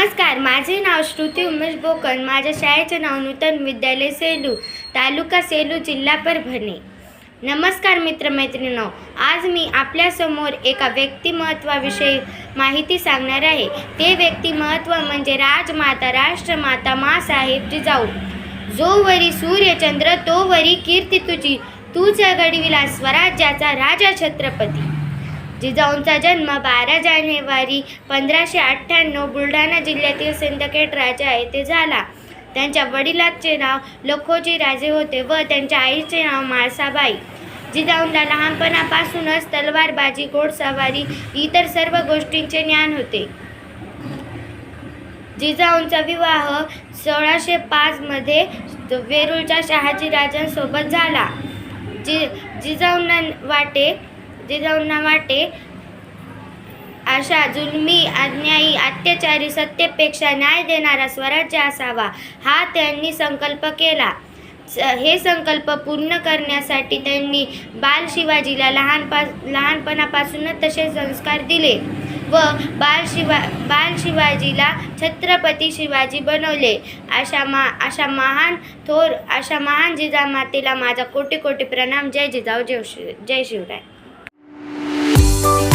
नमस्कार माझे नाव श्रुती उमेश बोकन माझ्या शाळेचे नाव नूतन विद्यालय सेलू तालुका सेलू जिल्हा परभणी. नमस्कार मित्रमैत्रिणींनो आज मी आपल्यासमोर एका व्यक्तिमत्वाविषयी माहिती सांगणार आहे. ते व्यक्तिमत्व म्हणजे राजमाता राष्ट्रमाता मासाहेब जिजाऊ. जो वरी सूर्यचंद्र तो वरी कीर्ती तुझी तूच घडविला स्वराज्याचा राजा छत्रपती. जिजाऊंचा जन्म बारा जानेवारी पंधराशे अठ्ठ्याण्णव बुलढाणा जिल्ह्यातील सिंदखेड राजा येथे झाला. त्यांच्या वडिलांचे नाव लखोजी राजे होते व त्यांच्या आईचे नाव माळसाबाई. जिजाऊंना लहानपणापासूनच तलवारबाजी घोडसवारी इतर सर्व गोष्टींचे ज्ञान होते. जिजाऊंचा विवाह सोळाशे पाचमध्ये वेरूळच्या शहाजी राजांसोबत झाला. जि जिजाऊंना वाटे जिजाऊंना वाटे. अशा जुलमी अन्यायी अत्याचारी सत्तेपेक्षा न्याय देणारा स्वराज्य असावा हा त्यांनी संकल्प केला. हे संकल्प पूर्ण करण्यासाठी त्यांनी बाल शिवाजीला लहानपा लहानपणापासूनच तसे संस्कार दिले व बाल शिवा बाल शिवाजीला छत्रपती शिवाजी बनवले. अशा मा अशा महान थोर अशा महान जिजामातेला माझा कोटी कोटी प्रणाम. जय जिजाऊ जय शिव जय शिवराय. Thank you.